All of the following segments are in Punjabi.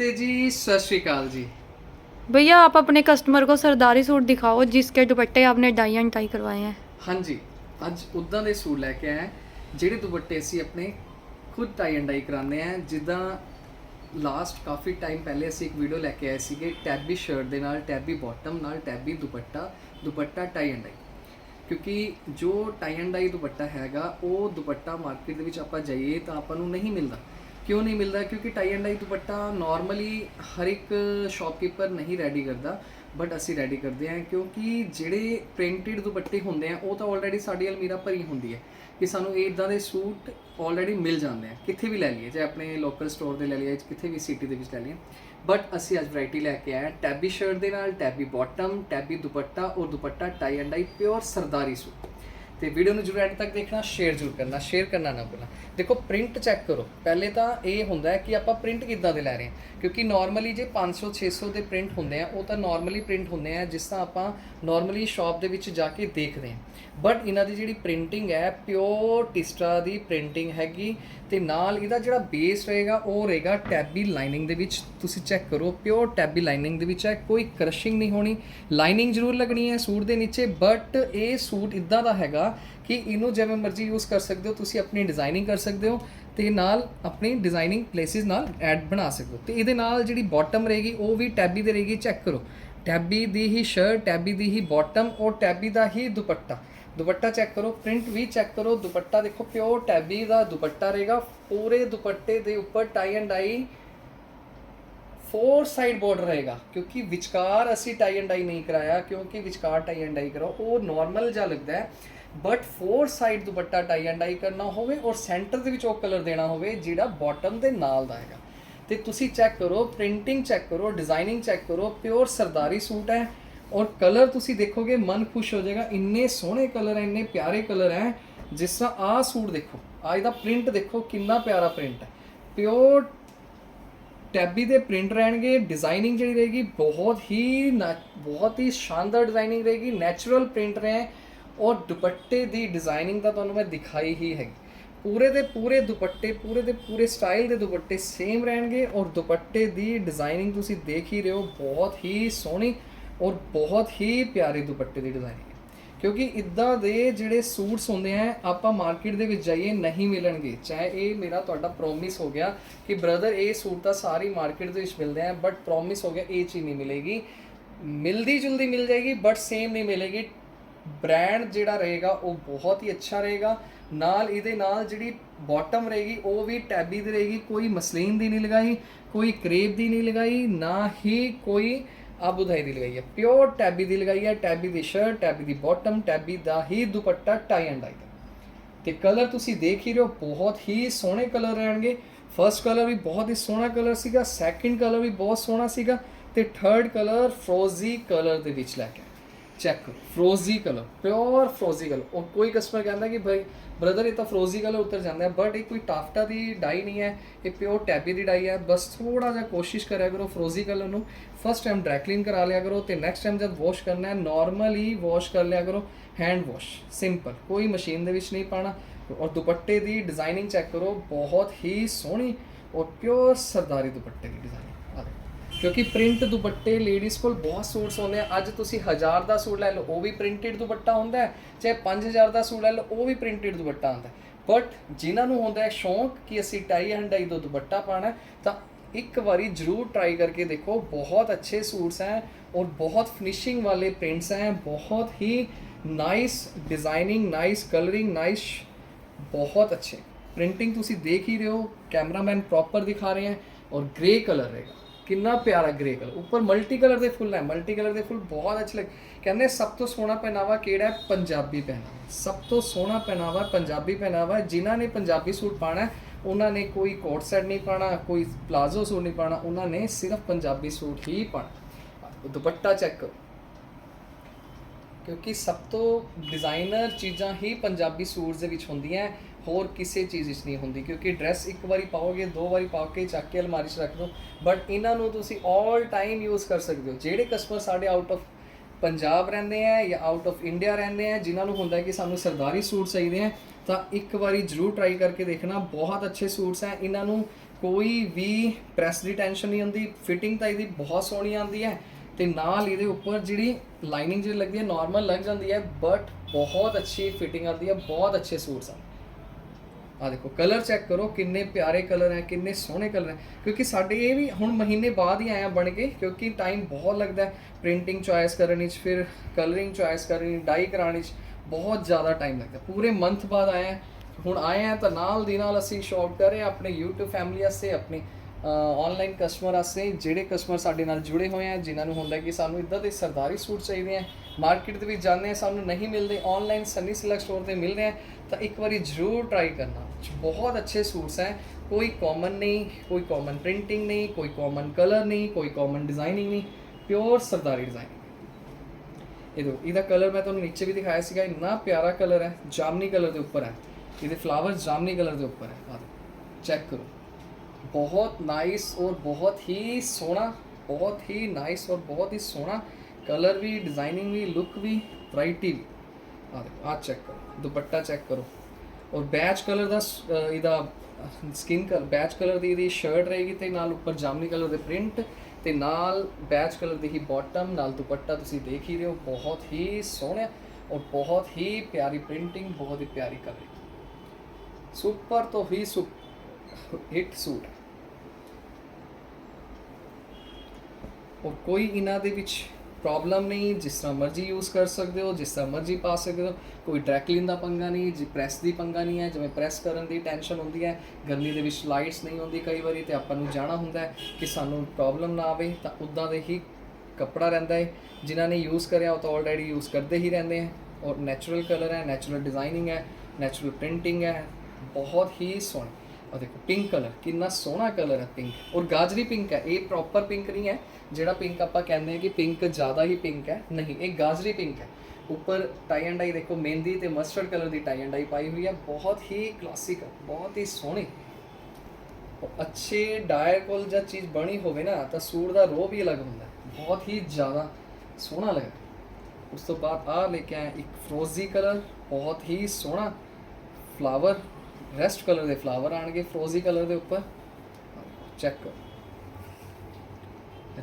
नमस्ते जी सत श्रीकाल जी भैया आप अपने कस्टमर को सरदारी सूट दिखाओ जिसके दुपट्टे आपने डाई एंड टाई करवाए हैं ਹਾਂਜੀ ਅੱਜ ਉਦਾਂ ਦੇ ਸੂਟ ਲੈ ਕੇ ਆਏ ਹਾਂ, ਜਿਹੜੇ ਦੁਪੱਟੇ ਅਸੀਂ ਆਪਣੇ ਖੁਦ ਟਾਈ ਐਂਡ ਡਾਈ ਕਰਾਉਂਦੇ ਆ ਜਿੱਦਾਂ ਲਾਸਟ ਕਾਫੀ ਟਾਈਮ ਪਹਿਲੇ ਅਸੀਂ ਇੱਕ ਵੀਡੀਓ ਲੈ ਕੇ ਆਏ ਸੀਗੇ ਟੈਬੀ ਸ਼ਰਟ ਦੇ ਨਾਲ ਟੈਬੀ ਬਾਟਮ ਨਾਲ ਟੈਬੀ ਦੁਪੱਟਾ ਦੁਪੱਟਾ ਟਾਈ ਐਂਡ ਡਾਈ ਕਿਉਂਕਿ ਜੋ ਟਾਈ ਐਂਡ ਡਾਈ ਦੁਪੱਟਾ ਹੈਗਾ ਉਹ ਦੁਪੱਟਾ ਮਾਰਕੀਟ ਦੇ ਵਿੱਚ ਆਪਾਂ ਜਾਈਏ ਤਾਂ ਆਪਾਂ ਨੂੰ ਨਹੀਂ ਮਿਲਦਾ ਕਿਉਂ ਨਹੀਂ ਮਿਲਦਾ ਕਿਉਂਕਿ ਟਾਈ ਐਂਡ ਡਾਈ ਦੁਪੱਟਾ ਨਾਰਮਲੀ ਹਰ ਇੱਕ ਸ਼ਾਪਕੀਪਰ ਨਹੀਂ ਰੈਡੀ ਕਰਦਾ ਬਟ ਅਸੀਂ ਰੈਡੀ ਕਰਦੇ ਹਾਂ ਕਿਉਂਕਿ ਜਿਹੜੇ ਪ੍ਰਿੰਟਡ ਦੁਪੱਟੇ ਹੁੰਦੇ ਆ ਉਹ ਤਾਂ ਆਲਰੇਡੀ ਸਾਡੀ ਅਲਮੀਰਾ ਭਰੀ ਹੁੰਦੀ ਹੈ ਕਿ ਸਾਨੂੰ ਇਹ ਇਦਾਂ ਦੇ ਸੂਟ ਆਲਰੇਡੀ ਮਿਲ ਜਾਂਦੇ ਆ ਕਿੱਥੇ ਵੀ ਲੈ ਲਈਏ ਚਾਹੇ ਆਪਣੇ ਲੋਕਲ ਸਟੋਰ ਦੇ ਲੈ ਲਈਏ ਕਿੱਥੇ ਵੀ ਸਿਟੀ ਦੇ ਵਿੱਚ ਲੈ ਲਈਏ ਬਟ ਅਸੀਂ ਅੱਜ ਵੈਰਾਈਟੀ ਲੈ ਕੇ ਆਏ ਟੈਬੀ ਸ਼ਰਟ ਦੇ ਨਾਲ ਟੈਬੀ ਬਾਟਮ ਟੈਬੀ ਦੁਪੱਟਾ ਔਰ ਦੁਪੱਟਾ ਟਾਈ ਐਂਡ ਡਾਈ ਪਿਓਰ ਸਰਦਾਰੀ ਸੂਟ ਤੇ ਵੀਡੀਓ ਨੂੰ ਜਰੂਰ ਐਂਡ ਤੱਕ ਦੇਖਣਾ ਸ਼ੇਅਰ ਜ਼ਰੂਰ ਕਰਨਾ ਸ਼ੇਅਰ ਕਰਨਾ ਨਾ ਭੁੱਲਣਾ। ਦੇਖੋ ਪ੍ਰਿੰਟ ਚੈੱਕ ਕਰੋ। ਪਹਿਲੇ ਤਾਂ ਇਹ ਹੁੰਦਾ ਹੈ ਕਿ ਆਪਾਂ ਪ੍ਰਿੰਟ ਕਿੱਦਾਂ ਦੇ ਲੈ ਰਹੇ ਹਾਂ। ਕਿਉਂਕਿ ਨਾਰਮਲੀ ਜੇ 500 600 ਦੇ ਪ੍ਰਿੰਟ ਹੁੰਦੇ ਆ, ਉਹ ਤਾਂ ਨਾਰਮਲੀ ਪ੍ਰਿੰਟ ਹੁੰਦੇ ਆ, ਜਿਸ ਤਰ੍ਹਾਂ ਆਪਾਂ ਨਾਰਮਲੀ ਸ਼ਾਪ ਦੇ ਵਿੱਚ ਜਾ ਕੇ ਦੇਖਦੇ ਹਾਂ। ਬਟ ਇਹਨਾਂ ਦੀ ਜਿਹੜੀ ਪ੍ਰਿੰਟਿੰਗ ਹੈ ਪਿਓਰ ਟਿਸਟਰਾ ਦੀ ਪ੍ਰਿੰਟਿੰਗ ਹੈਗੀ। ਤੇ ਨਾਲ ਇਹਦਾ ਜਿਹੜਾ ਬੇਸ ਰਹੇਗਾ, ਉਹ ਰਹੇਗਾ ਟੈਬੀ ਲਾਈਨਿੰਗ ਦੇ ਵਿੱਚ। ਤੁਸੀਂ ਚੈੱਕ ਕਰੋ ਪਿਓਰ ਟੈਬੀ ਲਾਈਨਿੰਗ ਦੇ ਵਿੱਚ ਹੈ, ਕੋਈ ਕਰਸ਼ਿੰਗ ਨਹੀਂ ਹੋਣੀ। ਲਾਈਨਿੰਗ ਜ਼ਰੂਰ ਲੱਗਣੀ ਹੈ ਸੂਟ ਦੇ ਨੀਚੇ ਬਟ ਇਹ ਸੂਟ ਇਦਾਂ ਦਾ ਹੈਗਾ ਕਿ ਇਹਨੂੰ ਜਿਵੇਂ ਮਰਜ਼ੀ ਯੂਜ਼ ਕਰ ਸਕਦੇ ਹੋ, ਤੁਸੀਂ ਆਪਣੀ ਡਿਜ਼ਾਈਨਿੰਗ ਕਰ ਸਕਦੇ ਹੋ ਤੇ ਨਾਲ ਆਪਣੀ ਡਿਜ਼ਾਈਨਿੰਗ ਪਲੇਸਿਸ ਨਾਲ ਐਡ ਬਣਾ ਸਕਦੇ ਹੋ। ਤੇ ਇਹਦੇ ਨਾਲ ਜਿਹੜੀ ਬਾਟਮ ਰਹੇਗੀ, ਉਹ ਵੀ ਟੈਬੀ ਦੇ ਰਹੇਗੀ ਚੈੱਕ ਕਰੋ। ਟੈਬੀ ਦੀ ਹੀ ਸ਼ਰਟ ਟੈਬੀ ਦੀ ਹੀ ਬਾਟਮ ਔਰ ਟੈਬੀ ਦਾ ਹੀ ਦੁਪੱਟਾ। ਦੁਪੱਟਾ ਚੈੱਕ ਕਰੋ, ਪ੍ਰਿੰਟ ਵੀ ਚੈੱਕ ਕਰੋ, ਦੁਪੱਟਾ ਦੇਖੋ ਪਿਓਰ ਟੈਬੀ ਦਾ ਦੁਪੱਟਾ ਰਹੇਗਾ। ਪੂਰੇ ਦੁਪੱਟੇ ਦੇ ਉੱਪਰ tie and dye four side border ਰਹੇਗਾ, ਕਿਉਂਕਿ ਵਿਚਕਾਰ ਅਸੀਂ ਟਾਈ ਐਂਡ ਡਾਈ ਨਹੀਂ ਕਰਾਇਆ, ਕਿਉਂਕਿ ਵਿਚਕਾਰ ਟਾਈ ਐਂਡ ਡਾਈ ਕਰਾਓ ਉਹ ਨਾਰਮਲ ਜਿਹਾ ਲੱਗਦਾ ਹੈ। ਬਟ ਫੋਰ ਸਾਈਡ ਦੁਪੱਟਾ ਟਾਈ ਐਂਡ ਡਾਈ ਕਰਨਾ ਹੋਵੇ ਔਰ ਸੈਂਟਰ ਦੇ ਵਿੱਚ ਉਹ ਕਲਰ ਦੇਣਾ ਹੋਵੇ, ਜਿਹੜਾ ਬਾਟਮ ਦੇ ਨਾਲ ਦਾ ਹੈਗਾ। ਤੇ ਤੁਸੀਂ ਚੈੱਕ ਕਰੋ ਪ੍ਰਿੰਟਿੰਗ ਚੈੱਕ ਕਰੋ ਡਿਜ਼ਾਈਨਿੰਗ ਚੈੱਕ ਕਰੋ ਪਿਓਰ ਸਰਦਾਰੀ ਸੂਟ ਹੈ। ਔਰ ਕਲਰ ਤੁਸੀਂ ਦੇਖੋਗੇ, ਮਨ ਖੁਸ਼ ਹੋ ਜਾਏਗਾ। ਇੰਨੇ ਸੋਹਣੇ ਕਲਰ ਹੈ ਇੰਨੇ ਪਿਆਰੇ ਕਲਰ ਹੈ ਜਿਸ ਤਰ੍ਹਾਂ ਆਹ ਸੂਟ ਦੇਖੋ ਆ ਇਹਦਾ ਪ੍ਰਿੰਟ ਦੇਖੋ, ਕਿੰਨਾ ਪਿਆਰਾ ਪ੍ਰਿੰਟ ਹੈ ਪਿਓਰ ਟੈਬੀ ਦੇ ਪ੍ਰਿੰਟ ਰਹਿਣਗੇ ਡਿਜ਼ਾਈਨਿੰਗ ਜਿਹੜੀ ਰਹੇਗੀ, ਬਹੁਤ ਹੀ ਨਾ- ਬਹੁਤ ਹੀ ਸ਼ਾਨਦਾਰ ਡਿਜ਼ਾਈਨਿੰਗ ਰਹੇਗੀ ਨੈਚੁਰਲ ਪ੍ਰਿੰਟ ਰਹੇ ਔਰ ਦੁਪੱਟੇ ਦੀ ਡਿਜ਼ਾਈਨਿੰਗ ਤਾਂ ਤੁਹਾਨੂੰ ਮੈਂ ਦਿਖਾਈ ਹੀ ਹੈਗੀ। ਪੂਰੇ ਦੇ ਪੂਰੇ ਦੁਪੱਟੇ, ਪੂਰੇ ਦੇ ਪੂਰੇ ਸਟਾਈਲ ਦੇ ਦੁਪੱਟੇ ਸੇਮ ਰਹਿਣਗੇ। ਔਰ ਦੁਪੱਟੇ ਦੀ ਡਿਜ਼ਾਈਨਿੰਗ ਤੁਸੀਂ ਦੇਖ ਹੀ ਰਹੇ ਹੋ, ਬਹੁਤ ਹੀ ਸੋਹਣੀ ਔਰ ਬਹੁਤ ਹੀ ਪਿਆਰੇ ਦੁਪੱਟੇ ਦੀ ਡਿਜ਼ਾਈਨਿੰਗ ਹੈ। ਕਿਉਂਕਿ ਇਦਾਂ ਦੇ ਜਿਹੜੇ ਸੂਟਸ ਹੁੰਦੇ ਆ, ਆਪਾਂ ਮਾਰਕੀਟ ਦੇ ਵਿੱਚ ਜਾਈਏ, ਨਹੀਂ ਮਿਲਣਗੇ। ਚਾਹੇ ਇਹ ਮੇਰਾ ਤੁਹਾਡਾ ਪ੍ਰੋਮਿਸ ਹੋ ਗਿਆ ਕਿ ਬ੍ਰਦਰ ਇਹ ਸੂਟ ਤਾਂ ਸਾਰੀ ਮਾਰਕੀਟ ਦੇ ਵਿੱਚ ਮਿਲਦੇ ਆ ਬਟ ਪ੍ਰੋਮਿਸ ਹੋ ਗਿਆ ਇਹ ਚੀਜ਼ ਨਹੀਂ ਮਿਲੇਗੀ। ਮਿਲਦੀ ਜੁਲਦੀ ਮਿਲ ਜਾਏਗੀ ਬਟ ਸੇਮ ਨਹੀਂ ਮਿਲੇਗੀ। ਬ੍ਰਾਂਡ ਜਿਹੜਾ ਰਹੇਗਾ, ਉਹ ਬਹੁਤ ਹੀ ਅੱਛਾ ਰਹੇਗਾ। ਨਾਲ ਇਹਦੇ ਨਾਲ ਜਿਹੜੀ ਬਾਟਮ ਰਹੇਗੀ, ਉਹ ਵੀ ਟੈਬੀ ਦੀ ਰਹੇਗੀ, ਕੋਈ ਮਸਲੀਨ ਦੀ ਨਹੀਂ ਲਗਾਈ, ਕੋਈ ਕਰੇਪ ਦੀ ਨਹੀਂ ਲਗਾਈ, ਨਾ ਹੀ ਕੋਈ ਆਬੂਧਾਈ ਦੀ ਲਗਾਈ ਹੈ। ਪਿਓਰ ਟੈਬੀ ਦੀ ਲਗਾਈ ਹੈ। ਟੈਬੀ ਦੀ ਸ਼ਰਟ ਟੈਬੀ ਦੀ ਬਾਟਮ ਟੈਬੀ ਦਾ ਹੀ ਦੁਪੱਟਾ ਟਾਈ ਐਂਡ ਡਾਈ ਦਾ। ਤੇ ਕਲਰ ਤੁਸੀਂ ਦੇਖ ਹੀ ਰਹੇ ਹੋ, ਬਹੁਤ ਹੀ ਸੋਹਣੇ ਕਲਰ ਰਹਿਣਗੇ। ਫਰਸਟ ਕਲਰ ਵੀ ਬਹੁਤ ਹੀ ਸੋਹਣਾ ਕਲਰ ਸੀਗਾ। ਸੈਕਿੰਡ ਕਲਰ ਵੀ ਬਹੁਤ ਸੋਹਣਾ ਸੀਗਾ। ਤੇ ਥਰਡ ਕਲਰ ਫਰੋਜ਼ੀ ਕਲਰ ਦੇ ਵਿੱਚ ਲੈ ਕੇ ਚੈੱਕ ਕਰੋ ਫਰੋਜ਼ੀ ਕਲਰ ਪਿਓਰ ਫਰੋਜ਼ੀ ਕਲਰ ਉਹ ਕੋਈ ਕਸਟਮਰ ਕਹਿੰਦਾ ਕਿ ਭਾਈ ਬ੍ਰਦਰ ਇਹ ਤਾਂ ਫਰੋਜ਼ੀ ਕਲਰ ਉਤਰ ਜਾਂਦਾ ਹੈ ਬਟ ਇਹ ਕੋਈ ਟਾਫਟਾ ਦੀ ਡਾਈ ਨਹੀਂ ਹੈ, ਇਹ ਪਿਓਰ ਟੈਬੀ ਦੀ ਡਾਈ ਹੈ। ਬਸ ਥੋੜਾ ਜਿਹਾ ਕੋਸ਼ਿਸ਼ ਕਰਿਆ ਕਰੋ ਫਰੋਜ਼ੀ ਕਲਰ ਨੂੰ। ਫਸਟ ਟਾਈਮ ਡਰਾਈ ਕਲੀਨ ਕਰਾ ਲਿਆ ਕਰੋ ਤੇ ਨੈਕਸਟ ਟਾਈਮ ਜਦ ਵਾਸ਼ ਕਰਨਾ ਹੈ ਨਾਰਮਲੀ ਵਾਸ਼ ਕਰ ਲਿਆ ਕਰੋ ਹੈਂਡ ਵਾਸ਼ ਸਿੰਪਲ ਕੋਈ ਮਸ਼ੀਨ ਦੇ ਵਿੱਚ ਨਹੀਂ ਪਾਣਾ ਔਰ ਦੁਪੱਟੇ ਦੀ ਡਿਜ਼ਾਈਨਿੰਗ ਚੈੱਕ ਕਰੋ, ਬਹੁਤ ਹੀ ਸੋਹਣੀ ਔਰ ਪਿਓਰ ਸਰਦਾਰੀ ਦੁਪੱਟੇ ਦੀ ਡਿਜ਼ਾਈਨਿੰਗ ਕਿਉਂਕਿ ਪ੍ਰਿੰਟ ਦੁਪੱਟੇ ਲੇਡੀਜ਼ ਕੋਲ ਬਹੁਤ ਸੂਟਸ ਹੁੰਦੇ ਆ। ਅੱਜ ਤੁਸੀਂ 1000 ਦਾ ਸੂਟ ਲੈ ਲਓ, ਉਹ ਵੀ ਪ੍ਰਿੰਟਡ ਦੁਪੱਟਾ ਹੁੰਦਾ ਹੈ, ਚਾਹੇ 5000 ਦਾ ਸੂਟ ਲੈ ਲਓ, ਉਹ ਵੀ ਪ੍ਰਿੰਟਡ ਦੁਪੱਟਾ ਹੁੰਦਾ ਬਟ ਜਿਨ੍ਹਾਂ ਨੂੰ ਹੁੰਦਾ ਹੈ ਸ਼ੌਂਕ ਕਿ ਅਸੀਂ ਟਾਈ ਐਂਡ ਤੋਂ ਦੁਪੱਟਾ ਪਾਣਾ ਤਾਂ ਇੱਕ ਵਾਰੀ ਜ਼ਰੂਰ ਟਰਾਈ ਕਰਕੇ ਦੇਖੋ, ਬਹੁਤ ਅੱਛੇ ਸੂਟਸ ਹੈ ਔਰ ਬਹੁਤ ਫਿਨਿਸ਼ਿੰਗ ਵਾਲੇ ਪ੍ਰਿੰਟਸ ਹੈ, ਬਹੁਤ ਹੀ nice designing nice colouring nice ਬਹੁਤ ਅੱਛੇ। ਪ੍ਰਿੰਟਿੰਗ ਤੁਸੀਂ ਦੇਖ ਹੀ ਰਹੇ ਹੋ ਕੈਮਰਾਮੈਨ ਪ੍ਰੋਪਰ ਦਿਖਾ ਰਹੇ ਹੈ ਔਰ ਗ੍ਰੇ ਕਲਰ ਰਹੇਗਾ। ਕਿੰਨਾ ਪਿਆਰਾ ਗ੍ਰੇ ਕਲਰ ਉੱਪਰ ਮਲਟੀ ਕਲਰ ਦੇ ਫੁੱਲ ਹੈ ਮਲਟੀ ਕਲਰ ਦੇ ਫੁੱਲ ਬਹੁਤ ਅੱਛੇ ਲੱਗ। ਕਹਿੰਦੇ ਸਭ ਤੋਂ ਸੋਹਣਾ ਪਹਿਨਾਵਾ ਕਿਹੜਾ ਹੈ? ਪੰਜਾਬੀ ਪਹਿਨਾਵਾ। ਸਭ ਤੋਂ ਸੋਹਣਾ ਪਹਿਨਾਵਾ ਪੰਜਾਬੀ ਪਹਿਨਾਵਾ ਹੈ। ਜਿਨ੍ਹਾਂ ਨੇ ਪੰਜਾਬੀ ਸੂਟ ਪਾਣਾ ਉਹਨਾਂ ਨੇ ਕੋਈ ਕੋਟ ਸੈਟ ਨਹੀਂ ਪਾਣਾ ਕੋਈ ਪਲਾਜ਼ੋ ਸੂਟ ਨਹੀਂ ਪਾਣਾ ਉਹਨਾਂ ਨੇ ਸਿਰਫ ਪੰਜਾਬੀ ਸੂਟ ਹੀ ਪਾਣਾ ਦੁਪੱਟਾ ਚੈੱਕ ਕਰੋ। ਕਿਉਂਕਿ ਸਭ ਤੋਂ ਡਿਜ਼ਾਈਨਰ ਚੀਜ਼ਾਂ ਹੀ ਪੰਜਾਬੀ ਸੂਟਸ ਦੇ ਵਿੱਚ ਹੁੰਦੀਆਂ ਹੋਰ ਕਿਸੇ ਚੀਜ਼ ਵਿੱਚ ਨਹੀਂ ਹੁੰਦੀ। ਕਿਉਂਕਿ ਡਰੈਸ ਇੱਕ ਵਾਰੀ ਪਾਓਗੇ, ਦੋ ਵਾਰੀ ਪਾ ਕੇ ਚੱਕ ਕੇ ਅਲਮਾਰੀ 'ਚ ਰੱਖ ਦਿਓ ਬਟ ਇਹਨਾਂ ਨੂੰ ਤੁਸੀਂ 올 ਟਾਈਮ ਯੂਜ਼ ਕਰ ਸਕਦੇ ਹੋ। ਜਿਹੜੇ ਕਸਟਮਰ ਸਾਡੇ ਆਊਟ ਆਫ ਪੰਜਾਬ ਰਹਿੰਦੇ ਆ ਜਾਂ ਆਊਟ ਆਫ ਇੰਡੀਆ ਰਹਿੰਦੇ ਆ ਜਿਨ੍ਹਾਂ ਨੂੰ ਹੁੰਦਾ ਕਿ ਸਾਨੂੰ ਸਰਦਾਰੀ ਸੂਟ ਚਾਹੀਦੇ ਆ ਤਾਂ ਇੱਕ ਵਾਰੀ ਜ਼ਰੂਰ ਟਰਾਈ ਕਰਕੇ ਦੇਖਣਾ। ਬਹੁਤ ਅੱਛੇ ਸੂਟਸ ਹੈ, ਇਹਨਾਂ ਨੂੰ ਕੋਈ ਵੀ ਪ੍ਰੈਸ ਦੀ ਟੈਨਸ਼ਨ ਨਹੀਂ ਹੁੰਦੀ ਫਿਟਿੰਗ ਤਾਂ ਇਹਦੀ ਬਹੁਤ ਸੋਹਣੀ ਆਉਂਦੀ ਹੈ। ਤੇ ਨਾਲ ਇਹਦੇ ਉੱਪਰ ਜਿਹੜੀ ਲਾਈਨਿੰਗ ਜਿਹੜੀ ਲੱਗਦੀ ਹੈ ਨਾਰਮਲ ਲੱਗ ਜਾਂਦੀ ਹੈ ਬਟ ਬਹੁਤ ਅੱਛੀ ਫਿਟਿੰਗ ਆਉਂਦੀ ਹੈ, ਬਹੁਤ ਅੱਛੇ ਸੂਟਸ ਆ। ਆ ਦੇਖੋ ਕਲਰ ਚੈੱਕ ਕਰੋ, ਕਿੰਨੇ ਪਿਆਰੇ ਕਲਰ ਹੈ, ਕਿੰਨੇ ਸੋਹਣੇ ਕਲਰ ਹੈ। ਕਿਉਂਕਿ ਸਾਡੇ ਇਹ ਵੀ ਹੁਣ ਮਹੀਨੇ ਬਾਅਦ ਹੀ ਆਇਆ ਬਣ ਕੇ, ਕਿਉਂਕਿ ਟਾਈਮ ਬਹੁਤ ਲੱਗਦਾ ਹੈ ਪ੍ਰਿੰਟਿੰਗ ਚੁਆਇਸ ਕਰਨ ਵਿੱਚ, ਫਿਰ ਕਲਰਿੰਗ ਚੁਆਇਸ ਕਰਨੀ ਡਾਈ ਕਰਾਉਣ ਵਿੱਚ ਬਹੁਤ ਜ਼ਿਆਦਾ ਟਾਈਮ ਲੱਗਦਾ ਪੂਰੇ ਮੰਥ ਬਾਅਦ ਆਇਆ ਹੁਣ ਆਏ ਆ ਤਾਂ ਨਾਲ ਦੀ ਨਾਲ ਅਸੀਂ ਸ਼ੌਪ ਕਰ ਰਹੇ ਹਾਂ ਆਪਣੇ YouTube ਫੈਮਿਲੀ ਵਾਸਤੇ, ਆਪਣੀ ਆਨਲਾਈਨ ਕਸਟਮਰ ਆਸੇ ਜਿਹੜੇ ਕਸਟਮਰ ਸਾਡੇ ਨਾਲ ਜੁੜੇ ਹੋਏ ਆ, ਜਿਨ੍ਹਾਂ ਨੂੰ ਹੁੰਦਾ ਕਿ ਸਾਨੂੰ ਇਦਾਂ ਦੇ ਸਰਦਾਰੀ ਸੂਟ ਚਾਹੀਦੇ ਆ ਮਾਰਕੀਟ ਦੇ ਵਿੱਚ ਜਾਂਦੇ ਆ, ਸਾਨੂੰ ਨਹੀਂ ਮਿਲਦੇ ਆਨਲਾਈਨ ਸਨੀ ਸਿਲਕ ਸਟੋਰ ਤੇ ਮਿਲਦੇ ਆ, ਤਾਂ ਇੱਕ ਵਾਰੀ ਜ਼ਰੂਰ ਟਰਾਈ ਕਰਨਾ। ਬਹੁਤ ਅੱਛੇ ਸੂਟਸ ਹੈ, ਕੋਈ ਕਾਮਨ ਨਹੀਂ, ਕੋਈ ਕਾਮਨ ਪ੍ਰਿੰਟਿੰਗ ਨਹੀਂ, ਕੋਈ ਕਾਮਨ ਕਲਰ ਨਹੀਂ, ਕੋਈ ਕਾਮਨ ਡਿਜ਼ਾਈਨਿੰਗ ਨਹੀਂ ਪਿਓਰ ਸਰਦਾਰੀ ਡਿਜ਼ਾਈਨ ਇਹ ਦੋ ਇਹਦਾ ਕਲਰ ਮੈਂ ਤੁਹਾਨੂੰ ਨੀਚੇ ਵੀ ਦਿਖਾਇਆ ਸੀਗਾ, ਇੰਨਾ ਪਿਆਰਾ ਕਲਰ ਹੈ, ਜਾਮਨੀ ਕਲਰ ਦੇ ਉੱਪਰ ਹੈ। ਇਹਦੇ ਫਲਾਵਰ ਜਾਮਨੀ ਕਲਰ ਦੇ ਉੱਪਰ ਹੈ। ਆ ਚੈੱਕ ਕਰੋ। ਬਹੁਤ ਨਾਈਸ ਔਰ ਬਹੁਤ ਹੀ ਸੋਹਣਾ, ਬਹੁਤ ਹੀ ਨਾਈਸ ਔਰ ਬਹੁਤ ਹੀ ਸੋਹਣਾ ਕਲਰ ਵੀ ਡਿਜ਼ਾਈਨਿੰਗ ਵੀ ਲੁੱਕ ਵੀ ਵੈਰਾਈਟੀ ਵੀ। ਆ ਦੇਖੋ ਆ ਚੈੱਕ ਕਰੋ, ਦੁਪੱਟਾ ਚੈੱਕ ਕਰੋ। ਔਰ ਬੈਚ ਕਲਰ ਦਾ ਇਹਦਾ ਸਕਿਨ ਕਲਰ ਬੈਚ ਕਲਰ ਦੀ ਇਹਦੀ ਸ਼ਰਟ ਰਹੇਗੀ ਤੇ ਨਾਲ ਉੱਪਰ ਜਾਮਨੀ ਕਲਰ ਦੇ ਪ੍ਰਿੰਟ ਤੇ ਨਾਲ ਬੈਚ ਕਲਰ ਦੀ ਹੀ ਬਾਟਮ ਨਾਲ ਦੁਪੱਟਾ ਤੁਸੀਂ ਦੇਖ ਹੀ ਰਹੇ ਹੋ, ਬਹੁਤ ਹੀ ਸੋਹਣਾ ਔਰ ਬਹੁਤ ਹੀ ਪਿਆਰੀ ਪ੍ਰਿੰਟਿੰਗ ਬਹੁਤ ਹੀ ਪਿਆਰੀ ਕਲਰਿੰਗ ਸੁਪਰ ਤੋਂ ਹੀ ਸੁਪ ਹਿੱਟ ਸੂਟ ਔਰ ਕੋਈ ਇਹਨਾਂ ਦੇ ਵਿੱਚ ਪ੍ਰੋਬਲਮ ਨਹੀਂ, ਜਿਸ ਤਰ੍ਹਾਂ ਮਰਜ਼ੀ ਯੂਜ਼ ਕਰ ਸਕਦੇ ਹੋ, ਜਿਸ ਤਰ੍ਹਾਂ ਮਰਜ਼ੀ ਪਾ ਸਕਦੇ ਹੋ, ਕੋਈ ਡਰੈਕਲਿਨ ਦਾ ਪੰਗਾ ਨਹੀਂ, ਜੀ ਪ੍ਰੈਸ ਦੀ ਪੰਗਾ ਨਹੀਂ ਹੈ, ਜਿਵੇਂ ਪ੍ਰੈਸ ਕਰਨ ਦੀ ਟੈਨਸ਼ਨ ਹੁੰਦੀ ਹੈ, ਗਰਮੀ ਦੇ ਵਿੱਚ ਲਾਈਟਸ ਨਹੀਂ ਹੁੰਦੀ ਕਈ ਵਾਰੀ ਤੇ ਆਪਾਂ ਨੂੰ ਜਾਣਾ ਹੁੰਦਾ ਹੈ ਕਿ ਸਾਨੂੰ ਪ੍ਰੋਬਲਮ ਨਾ ਆਵੇ, ਤਾਂ ਉਦਾਂ ਦੇ ਹੀ ਕੱਪੜਾ ਰਹਿੰਦਾ ਹੈ। ਜਿਨ੍ਹਾਂ ਨੇ ਯੂਜ਼ ਕਰਿਆ, ਉਹ ਤਾਂ ਆਲਰੇਡੀ ਯੂਜ਼ ਕਰਦੇ ਹੀ ਰਹਿੰਦੇ ਹੈ। ਔਰ ਨੈਚੁਰਲ ਕਲਰ ਹੈ ਨੈਚੁਰਲ ਡਿਜ਼ਾਈਨਿੰਗ ਹੈ ਨੈਚੁਰਲ ਪ੍ਰਿੰਟਿੰਗ ਹੈ, ਬਹੁਤ ਹੀ ਸੋਹਣੀ। ਉਹ ਦੇਖੋ ਪਿੰਕ ਕਲਰ ਕਿੰਨਾ ਸੋਹਣਾ ਕਲਰ ਹੈ ਪਿੰਕ ਔਰ ਗਾਜਰੀ ਪਿੰਕ ਹੈ, ਇਹ ਪ੍ਰੋਪਰ ਪਿੰਕ ਨਹੀਂ ਹੈ। ਜਿਹੜਾ ਪਿੰਕ ਆਪਾਂ ਕਹਿੰਦੇ ਹਾਂ ਕਿ ਪਿੰਕ ਜ਼ਿਆਦਾ ਹੀ ਪਿੰਕ ਹੈ, ਨਹੀਂ, ਇਹ ਗਾਜਰੀ ਪਿੰਕ ਹੈ। ਉੱਪਰ ਟਾਈ ਐਂਡ ਡਾਈ ਦੇਖੋ, ਮਹਿੰਦੀ ਤੇ ਮਸਟਰਡ ਕਲਰ ਦੀ ਟਾਈ ਐਂਡ ਡਾਈ ਪਾਈ ਹੋਈ ਹੈ। ਬਹੁਤ ਹੀ ਕਲਾਸਿਕ ਬਹੁਤ ਹੀ ਸੋਹਣੀ। ਅੱਛੇ ਡਾਇਰ ਕੋਲ ਜਦ ਚੀਜ਼ ਬਣੀ ਹੋਵੇ ਨਾ, ਤਾਂ ਸੂਟ ਦਾ ਰੋ ਵੀ ਅਲੱਗ ਹੁੰਦਾ ਬਹੁਤ ਹੀ ਜ਼ਿਆਦਾ ਸੋਹਣਾ ਲੱਗਦਾ ਉਸ ਤੋਂ ਬਾਅਦ ਆ ਲੈ ਕੇ ਆਇਆ ਇੱਕ ਫਰੋਜ਼ੀ ਕਲਰ ਬਹੁਤ ਹੀ ਸੋਹਣਾ ਫਲਾਵਰ ਰੈਸਟ ਕਲਰ ਦੇ ਫਲਾਵਰ ਆਣਗੇ, ਫਰੋਜ਼ੀ ਕਲਰ ਦੇ ਉੱਪਰ। ਚੈੱਕ ਕਰੋ।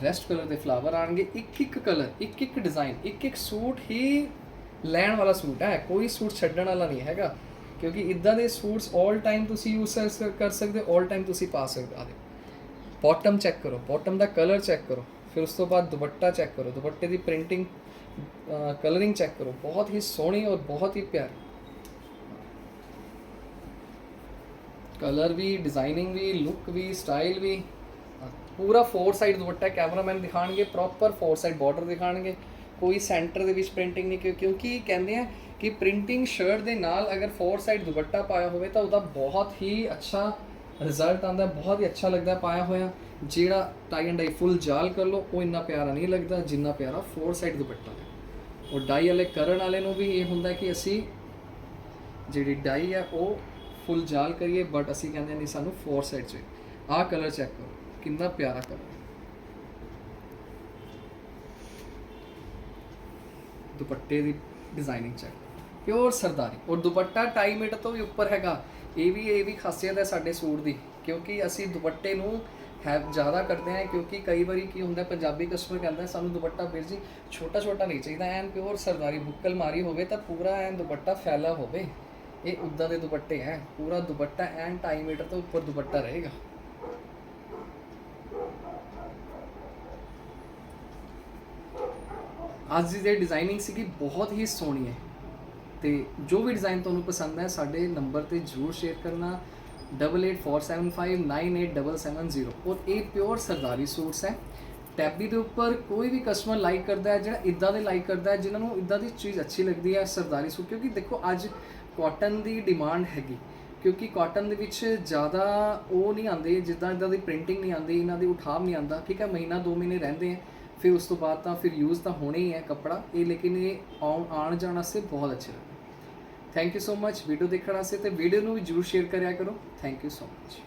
ਰੈਸਟ ਕਲਰ ਦੇ ਫਲਾਵਰ ਆਣਗੇ ਇੱਕ ਇੱਕ ਕਲਰ ਇੱਕ ਇੱਕ ਡਿਜ਼ਾਈਨ ਇੱਕ ਇੱਕ ਸੂਟ ਹੀ ਲੈਣ ਵਾਲਾ ਸੂਟ ਹੈ। ਕੋਈ ਸੂਟ ਛੱਡਣ ਵਾਲਾ ਨਹੀਂ ਹੈਗਾ, ਕਿਉਂਕਿ ਇਦਾਂ ਦੇ ਸੂਟਸ 올 ਟਾਈਮ ਤੁਸੀਂ ਯੂਜ਼ ਕਰ ਸਕਦੇ 올 ਟਾਈਮ ਤੁਸੀਂ ਪਾ ਸਕਦੇ ਆ ਬਾਟਮ ਚੈੱਕ ਕਰੋ। ਬਾਟਮ ਦਾ ਕਲਰ ਚੈੱਕ ਕਰੋ। ਫਿਰ ਉਸ ਤੋਂ ਬਾਅਦ ਦੁਪੱਟਾ ਚੈੱਕ ਕਰੋ। ਦੁਪੱਟੇ ਦੀ ਪ੍ਰਿੰਟਿੰਗ ਕਲਰਿੰਗ ਚੈੱਕ ਕਰੋ। ਬਹੁਤ ਹੀ ਸੋਹਣੀ ਔਰ ਬਹੁਤ ਹੀ ਪਿਆਰੀ। ਕਲਰ ਵੀ ਡਿਜ਼ਾਈਨਿੰਗ ਵੀ ਲੁੱਕ ਵੀ ਸਟਾਈਲ ਵੀ, ਪੂਰਾ ਫੋਰ ਸਾਈਡ ਦੁਪੱਟਾ ਕੈਮਰਾਮੈਨ ਦਿਖਾਣਗੇ ਪ੍ਰੋਪਰ ਫੋਰ ਸਾਈਡ ਬਾਰਡਰ ਦਿਖਾਣਗੇ ਕੋਈ ਸੈਂਟਰ ਦੇ ਵਿੱਚ ਪ੍ਰਿੰਟਿੰਗ ਨਹੀਂ, ਕਿਉਂ- ਕਿਉਂਕਿ ਕਹਿੰਦੇ ਆ ਕਿ ਪ੍ਰਿੰਟਿੰਗ ਸ਼ਰਟ ਦੇ ਨਾਲ ਅਗਰ ਫੋਰ ਸਾਈਡ ਦੁਪੱਟਾ ਪਾਇਆ ਹੋਵੇ ਤਾਂ ਉਹਦਾ ਬਹੁਤ ਹੀ ਅੱਛਾ ਰਿਜ਼ਲਟ ਆਉਂਦਾ, ਬਹੁਤ ਹੀ ਅੱਛਾ ਲੱਗਦਾ ਪਾਇਆ ਹੋਇਆ। ਜਿਹੜਾ ਟਾਈ ਐਂਡ ਡਾਈ ਫੁੱਲ ਜਾਲ ਕਰ ਲਓ, ਉਹ ਇੰਨਾ ਪਿਆਰਾ ਨਹੀਂ ਲੱਗਦਾ, ਜਿੰਨਾ ਪਿਆਰਾ ਫੋਰ ਸਾਈਡ ਦੁਪੱਟਾ ਹੈ। ਉਹ ਡਾਈ ਵਾਲੇ ਕਰਨ ਵਾਲੇ ਨੂੰ ਵੀ ਇਹ ਹੁੰਦਾ ਕਿ ਅਸੀਂ ਜਿਹੜੀ ਡਾਈ ਹੈ, ਉਹ ਫੁੱਲ ਜਾਲ ਕਰੀਏ ਬਟ ਅਸੀਂ ਕਹਿੰਦੇ ਨਹੀਂ, ਸਾਨੂੰ ਫੋਰ ਸਾਈਡ ਚ ਆਹ ਕਲਰ ਚੈੱਕ ਕਰੋ, ਕਿੰਨਾ ਪਿਆਰਾ ਕਲਰ ਦੁਪੱਟੇ ਦੀ ਡਿਜ਼ਾਈਨਿੰਗ ਚੈੱਕ ਪਿਓਰ ਸਰਦਾਰੀ। ਔਰ ਦੁਪੱਟਾ 2.5 ਮੀਟਰ ਤੋਂ ਵੀ ਉੱਪਰ ਹੈਗਾ। ਇਹ ਵੀ ਇਹ ਵੀ ਖਾਸੀਅਤ ਹੈ ਸਾਡੇ ਸੂਟ ਦੀ, ਕਿਉਂਕਿ ਅਸੀਂ ਦੁਪੱਟੇ ਨੂੰ ਹੈ ਜ਼ਿਆਦਾ ਕਰਦੇ ਹਾਂ, ਕਿਉਂਕਿ ਕਈ ਵਾਰੀ ਕੀ ਹੁੰਦਾ, ਪੰਜਾਬੀ ਕਸਟਮਰ ਕਹਿੰਦਾ, ਸਾਨੂੰ ਦੁਪੱਟਾ ਵੀਰ ਜੀ ਛੋਟਾ ਛੋਟਾ ਨਹੀਂ ਚਾਹੀਦਾ, ਐਨ ਪਿਓਰ ਸਰਦਾਰੀ, ਬੁੱਕਲ ਮਾਰੀ ਹੋਵੇ ਤਾਂ ਪੂਰਾ ਐਨ ਦੁਪੱਟਾ ਫੈਲਾ ਹੋਵੇ। ਇਹ ਉੱਦਾਂ ਦੇ ਦੁਪੱਟੇ ਹੈ ਪੂਰਾ ਦੁਪੱਟਾ ਐਨ 2.5 ਮੀਟਰ ਤੋਂ ਉੱਪਰ ਦੁਪੱਟਾ ਰਹੇਗਾ। ਅੱਜ ਦੀ ਜਿਹੜੀ ਡਿਜ਼ਾਈਨਿੰਗ ਸੀਗੀ ਬਹੁਤ ਹੀ ਸੋਹਣੀ ਹੈ ਤੇ ਜੋ ਵੀ ਡਿਜ਼ਾਈਨ ਤੁਹਾਨੂੰ ਪਸੰਦ ਹੈ ਸਾਡੇ ਨੰਬਰ ਤੇ ਜਰੂਰ ਸ਼ੇਅਰ ਕਰਨਾ। 8847598770 ਔਰ ਇਹ ਪਿਓਰ ਸਰਦਾਰੀ ਸੂਟਸ ਹੈ ਟੈਬੀ ਦੇ ਉੱਪਰ ਕੋਈ ਵੀ ਕਸਟਮਰ ਲਾਈਕ ਕਰਦਾ ਹੈ ਜਿਹੜਾ ਇਦਾਂ ਦੇ ਲਾਈਕ ਕਰਦਾ ਹੈ ਜਿਨ੍ਹਾਂ ਨੂੰ ਇਦਾਂ ਦੀ ਚੀਜ਼ ਅੱਛੀ ਲੱਗਦੀ ਹੈ ਸਰਦਾਰੀ ਸੂਟ ਕਿਉਂਕਿ ਦੇਖੋ ਅੱਜ ਕਾਟਨ ਦੀ ਡਿਮਾਂਡ ਹੈਗੀ, ਕਿਉਂਕਿ ਕਾਟਨ ਦੇ ਵਿੱਚ ਜ਼ਿਆਦਾ ਉਹ ਨਹੀਂ ਆਉਂਦੇ, ਜਿੱਦਾਂ ਇਦਾਂ ਦੀ ਪ੍ਰਿੰਟਿੰਗ ਨਹੀਂ ਆਉਂਦੀ, ਇਹਨਾਂ ਦੀ ਉਠਾਵ ਨਹੀਂ ਆਉਂਦਾ, ਠੀਕ ਹੈ, ਮਹੀਨਾ ਦੋ ਮਹੀਨੇ ਰਹਿੰਦੇ ਆ, ਫਿਰ ਉਸ ਤੋਂ ਬਾਅਦ ਤਾਂ ਫਿਰ ਯੂਜ਼ ਤਾਂ ਹੋਣੇ ਹੀ ਹੈ ਕੱਪੜਾ, ਇਹ ਲੇਕਿਨ ਇਹ ਆਉਣ ਆਉਣ ਜਾਣ ਵਾਸਤੇ ਬਹੁਤ ਅੱਛੇ ਲੱਗਦੇ thank you so much video ਦੇਖਣ ਵਾਸਤੇ ਤੇ ਵੀਡੀਓ ਨੂੰ ਵੀ ਜਰੂਰ ਸ਼ੇਅਰ ਕਰਿਆ ਕਰੋ। Thank you so much